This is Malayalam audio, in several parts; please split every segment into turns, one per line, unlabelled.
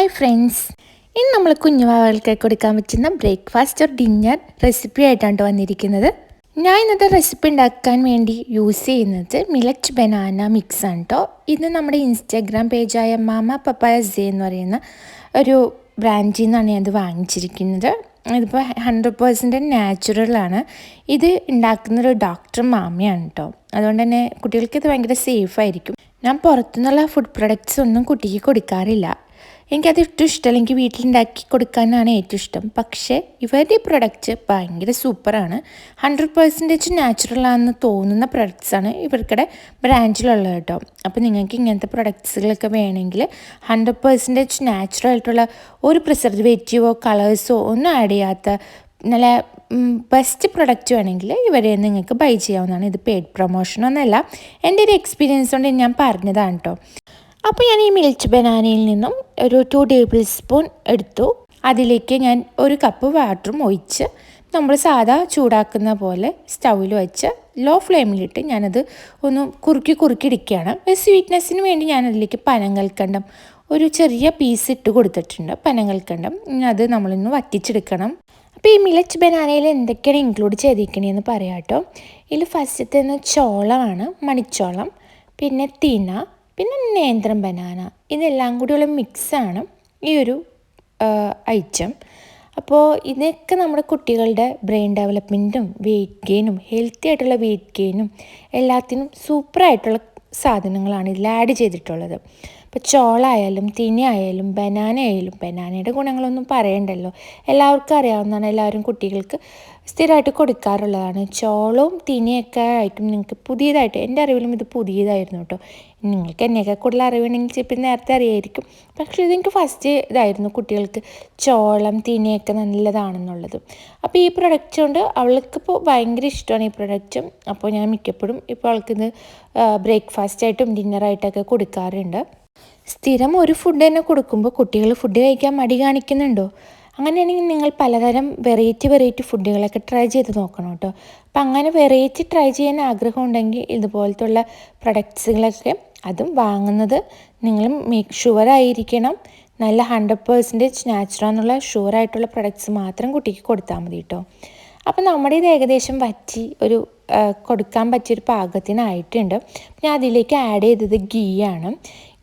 ഹായ് ഫ്രണ്ട്സ് ഇന്ന് നമ്മൾ കുഞ്ഞുവാവകൾക്ക് കൊടുക്കാൻ പറ്റുന്ന ബ്രേക്ക്ഫാസ്റ്റ് ഓർ ഡിന്നർ റെസിപ്പി ആയിട്ടാണ് വന്നിരിക്കുന്നത്. ഞാൻ ഇന്നത്തെ റെസിപ്പി ഉണ്ടാക്കാൻ വേണ്ടി യൂസ് ചെയ്യുന്നത് മിലറ്റ് ബനാന മിക്സ് ആണ് കേട്ടോ ഇത് നമ്മുടെ ഇൻസ്റ്റാഗ്രാം പേജായ മാമ പപ്പായ സേ എന്ന് പറയുന്ന ഒരു ബ്രാൻഡിൽ നിന്നാണ് ഞാനത് വാങ്ങിച്ചിരിക്കുന്നത്. ഇതിപ്പോൾ ഹൺഡ്രഡ് പേഴ്സന്റ് നാച്ചുറലാണ് ഇത് ഉണ്ടാക്കുന്നൊരു ഡോക്ടർ മാമയാണ് കേട്ടോ അതുകൊണ്ട് തന്നെ കുട്ടികൾക്ക് ഇത് ഭയങ്കര സേഫ് ആയിരിക്കും. ഞാൻ പുറത്തുനിന്നുള്ള ഫുഡ് പ്രൊഡക്ട്സ് ഒന്നും കുട്ടിക്ക് കൊടുക്കാറില്ല. എനിക്കത് ഏറ്റവും ഇഷ്ടമല്ല. എനിക്ക് വീട്ടിലുണ്ടാക്കി കൊടുക്കാനാണ് ഏറ്റവും ഇഷ്ടം. പക്ഷേ ഇവരുടെ ഈ പ്രൊഡക്റ്റ് ഭയങ്കര സൂപ്പറാണ് ഹൺഡ്രഡ് പെർസെന്റേജ് നാച്ചുറൽ ആണെന്ന് തോന്നുന്ന പ്രൊഡക്ട്സാണ് ഇവർക്കിടെ ബ്രാൻഡിലുള്ളത് കേട്ടോ. അപ്പോൾ നിങ്ങൾക്ക് ഇങ്ങനത്തെ പ്രൊഡക്ട്സുകളൊക്കെ വേണമെങ്കിൽ ഹൺഡ്രഡ് പെർസെന്റേജ് നാച്ചുറൽ ആയിട്ടുള്ള ഒരു പ്രിസർവേറ്റീവോ കളേഴ്സോ ഒന്നും ആഡ് ചെയ്യാത്ത നല്ല ബെസ്റ്റ് പ്രൊഡക്റ്റ് വേണമെങ്കിൽ ഇവരെ നിങ്ങൾക്ക് ബൈ ചെയ്യാവുന്നതാണ്. ഇത് പെയ്ഡ് പ്രൊമോഷനൊന്നുമല്ല എന്റെ ഒരു എക്സ്പീരിയൻസ് കൊണ്ട് ഞാൻ പറഞ്ഞതാണ് കേട്ടോ. അപ്പോൾ ഞാൻ ഈ മിൽച്ച് ബനാനയിൽ നിന്നും ഒരു ടു ടേബിൾ സ്പൂൺ എടുത്തു. അതിലേക്ക് ഞാൻ ഒരു കപ്പ് വാട്ടറും ഒഴിച്ച് നമ്മൾ സാധാ ചൂടാക്കുന്ന പോലെ സ്റ്റൗവിൽ വെച്ച് ലോ ഫ്ലെയിമിലിട്ട് ഞാനത് ഒന്ന് കുറുക്കി കുറുക്കി ഇടിക്കുകയാണ്. സ്വീറ്റ്നെസ്സിന് വേണ്ടി ഞാൻ അതിലേക്ക് പനങ്കൽക്കണ്ടം ഒരു ചെറിയ പീസ് ഇട്ട് കൊടുത്തിട്ടുണ്ട് പനങ്കൽക്കണ്ടം അത് നമ്മളിന്ന് വറ്റിച്ചെടുക്കണം. അപ്പോൾ ഈ മിലച്ച് ബനാനയിൽ എന്തൊക്കെയാണ് ഇൻക്ലൂഡ് ചെയ്തിരിക്കണേന്ന് പറയാം കേട്ടോ. ഇതിൽ ഫസ്റ്റത്തെ ചോളമാണ് മണിച്ചോളം പിന്നെ തീന പിന്നെ നേന്ത്രം ബനാന ഇതെല്ലാം കൂടിയുള്ള മിക്സാണ് ഈ ഒരു ഐറ്റം. അപ്പോൾ ഇതൊക്കെ നമ്മുടെ കുട്ടികളുടെ ബ്രെയിൻ ഡെവലപ്മെന്റും വെയിറ്റ് ഗെയിനും ഹെൽത്തി ആയിട്ടുള്ള വെയിറ്റ് ഗെയിനും എല്ലാത്തിനും സൂപ്പറായിട്ടുള്ള സാധനങ്ങളാണ് ഇതിൽ ആഡ് ചെയ്തിട്ടുള്ളത്. ഇപ്പോൾ ചോളായാലും തിനി ആയാലും ബനാന ആയാലും ബനാനയുടെ ഗുണങ്ങളൊന്നും പറയണ്ടല്ലോ. എല്ലാവർക്കും അറിയാവുന്നതാണ്. എല്ലാവരും കുട്ടികൾക്ക് സ്ഥിരമായിട്ട് കൊടുക്കാറുള്ളതാണ്. ചോളവും തിനിയൊക്കെ ആയിട്ടും നിങ്ങൾക്ക് പുതിയതായിട്ട് എന്റെ അറിവിലും ഇത് പുതിയതായിരുന്നു കേട്ടോ. നിങ്ങൾക്ക് എന്നെയൊക്കെ കൂടുതൽ അറിവുണ്ടെങ്കിൽ ചിലപ്പോൾ നേരത്തെ അറിയായിരിക്കും. പക്ഷേ ഇതെനിക്ക് ഫസ്റ്റ് ഇതായിരുന്നു കുട്ടികൾക്ക് ചോളം തിനിയൊക്കെ നല്ലതാണെന്നുള്ളത്. അപ്പോൾ ഈ പ്രൊഡക്റ്റ് കൊണ്ട് അവൾക്കിപ്പോൾ ഭയങ്കര ഇഷ്ടമാണ് ഈ പ്രൊഡക്റ്റും അപ്പോൾ ഞാൻ മിക്കപ്പോഴും ഇപ്പോൾ അവൾക്കിത് ബ്രേക്ക്ഫാസ്റ്റ് ആയിട്ടും ഡിന്നറായിട്ടൊക്കെ കൊടുക്കാറുണ്ട്. സ്ഥിരം ഒരു ഫുഡ് തന്നെ കൊടുക്കുമ്പോൾ കുട്ടികൾ ഫുഡ് കഴിക്കാൻ മടി കാണിക്കുന്നുണ്ടോ? അങ്ങനെയാണെങ്കിൽ നിങ്ങൾ പലതരം വെറൈറ്റി വെറൈറ്റി ഫുഡുകളൊക്കെ ട്രൈ ചെയ്ത് നോക്കണം കേട്ടോ അപ്പം അങ്ങനെ വെറൈറ്റി ട്രൈ ചെയ്യാൻ ആഗ്രഹം ഉണ്ടെങ്കിൽ ഇതുപോലത്തുള്ള പ്രൊഡക്ട്സുകളൊക്കെ അതും വാങ്ങുന്നത് നിങ്ങൾ മേക്ക് ഷുവർ ആയിരിക്കണം. നല്ല ഹൺഡ്രഡ് പേഴ്സന്റേജ് നാച്ചുറൽ എന്നുള്ള ഷുവറായിട്ടുള്ള പ്രൊഡക്ട്സ് മാത്രം കുട്ടിക്ക് കൊടുത്താൽ മതി കേട്ടോ അപ്പം നമ്മുടെ ഇത് ഏകദേശം വറ്റി ഒരു കൊടുക്കാൻ പറ്റിയൊരു പാകത്തിനായിട്ടുണ്ട്. ഞാൻ അതിലേക്ക് ആഡ് ചെയ്തത് ഗീ ആണ്.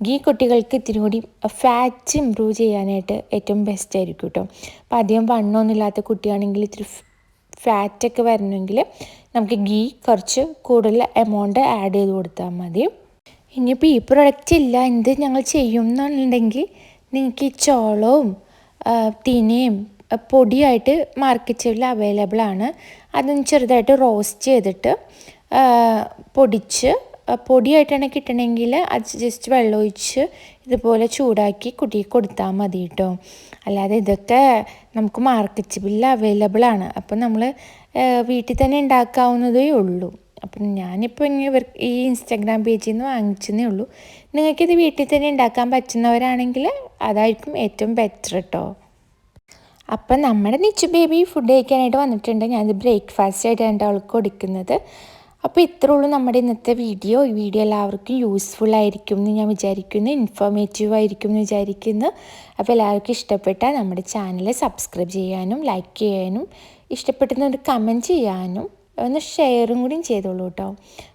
ഗീ കുട്ടികൾക്ക് ഇത്തിരി കൂടി ഫാറ്റ് ഇമ്പ്രൂവ് ചെയ്യാനായിട്ട് ഏറ്റവും ബെസ്റ്റ് ആയിരിക്കും കേട്ടോ അപ്പോൾ അധികം വണ്ണമൊന്നുമില്ലാത്ത കുട്ടിയാണെങ്കിൽ ഇത്തിരി ഫാറ്റൊക്കെ വരണമെങ്കിൽ നമുക്ക് ഗീ കുറച്ച് കൂടുതൽ എമൗണ്ട് ആഡ് ചെയ്ത് കൊടുത്താൽ മതി. ഇനിയിപ്പോൾ ഈ പ്രൊഡക്റ്റ് ഇല്ല എന്ത് ഞങ്ങൾ ചെയ്യും എന്നുണ്ടെങ്കിൽ നിങ്ങൾക്ക് ഈ ചോളവും തിനയും പൊടിയായിട്ട് മാർക്കറ്റിൽ അവൈലബിൾ ആണ്. അതൊന്ന് ചെറുതായിട്ട് റോസ്റ്റ് ചെയ്തിട്ട് പൊടിച്ച് പൊടിയായിട്ടാണ് കിട്ടണമെങ്കിൽ അത് ജസ്റ്റ് വെള്ളമൊഴിച്ച് ഇതുപോലെ ചൂടാക്കി കുട്ടിക്ക് കൊടുത്താൽ മതി കേട്ടോ അല്ലാതെ ഇതൊക്കെ നമുക്ക് മാർക്കറ്റ് ബില്ല് അവൈലബിൾ ആണ്. അപ്പം നമ്മൾ വീട്ടിൽ തന്നെ ഉണ്ടാക്കാവുന്നതേ ഉള്ളൂ. അപ്പം ഞാനിപ്പോൾ ഇവർ ഈ ഇൻസ്റ്റാഗ്രാം പേജിൽ നിന്ന് വാങ്ങിച്ചതേ ഉള്ളൂ. നിങ്ങൾക്കിത് വീട്ടിൽ തന്നെ ഉണ്ടാക്കാൻ പറ്റുന്നവരാണെങ്കിൽ അതായിരിക്കും ഏറ്റവും ബെറ്റർ കേട്ടോ അപ്പം നമ്മുടെ നിച്ചു ബേബി ഫുഡ് കഴിക്കാനായിട്ട് വന്നിട്ടുണ്ട്. ഞാനിത് ബ്രേക്ക്ഫാസ്റ്റ് ആയിട്ടാണ് അവൾക്ക് കൊടുക്കുന്നത്. അപ്പോൾ ഇത്രേ ഉള്ളൂ നമ്മുടെ ഇന്നത്തെ വീഡിയോ ഈ വീഡിയോ എല്ലാവർക്കും യൂസ്ഫുൾ ആയിരിക്കും എന്ന് ഞാൻ വിചാരിക്കുന്നു. ഇൻഫോർമേറ്റീവ് ആയിരിക്കും എന്ന് വിചാരിക്കുന്നു. അപ്പോൾ എല്ലാവർക്കും ഇഷ്ടപ്പെട്ടാൽ നമ്മുടെ ചാനൽ സബ്സ്ക്രൈബ് ചെയ്യാനും ലൈക്ക് ചെയ്യാനും ഇഷ്ടപ്പെട്ടെന്നൊരു കമന്റ് ചെയ്യാനും ഒന്ന് ഷെയറും കൂടിയും ചെയ്തോളൂ കേട്ടോ.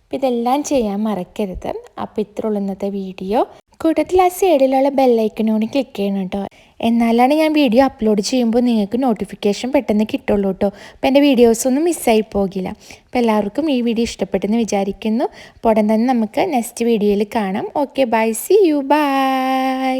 അപ്പോൾ ഇതെല്ലാം ചെയ്യാൻ മറക്കരുത്. അപ്പോൾ ഇത്രേ ഉള്ളൂ ഇന്നത്തെ വീഡിയോ കൂട്ടത്തിൽ ആ സൈഡിലുള്ള ബെല്ലൈക്കനോട് ക്ലിക്ക് ചെയ്യണം കേട്ടോ. എന്നാലാണ് ഞാൻ വീഡിയോ അപ്ലോഡ് ചെയ്യുമ്പോൾ നിങ്ങൾക്ക് നോട്ടിഫിക്കേഷൻ പെട്ടെന്ന് കിട്ടുള്ളൂ കേട്ടോ അപ്പോൾ എന്റെ വീഡിയോസൊന്നും മിസ്സായി പോകില്ല. അപ്പോൾ എല്ലാവർക്കും ഈ വീഡിയോ ഇഷ്ടപ്പെട്ടെന്ന് വിചാരിക്കുന്നു. അപ്പോൾ ഉടൻ തന്നെ നമുക്ക് നെക്സ്റ്റ് വീഡിയോയിൽ കാണാം. Okay bye see you bye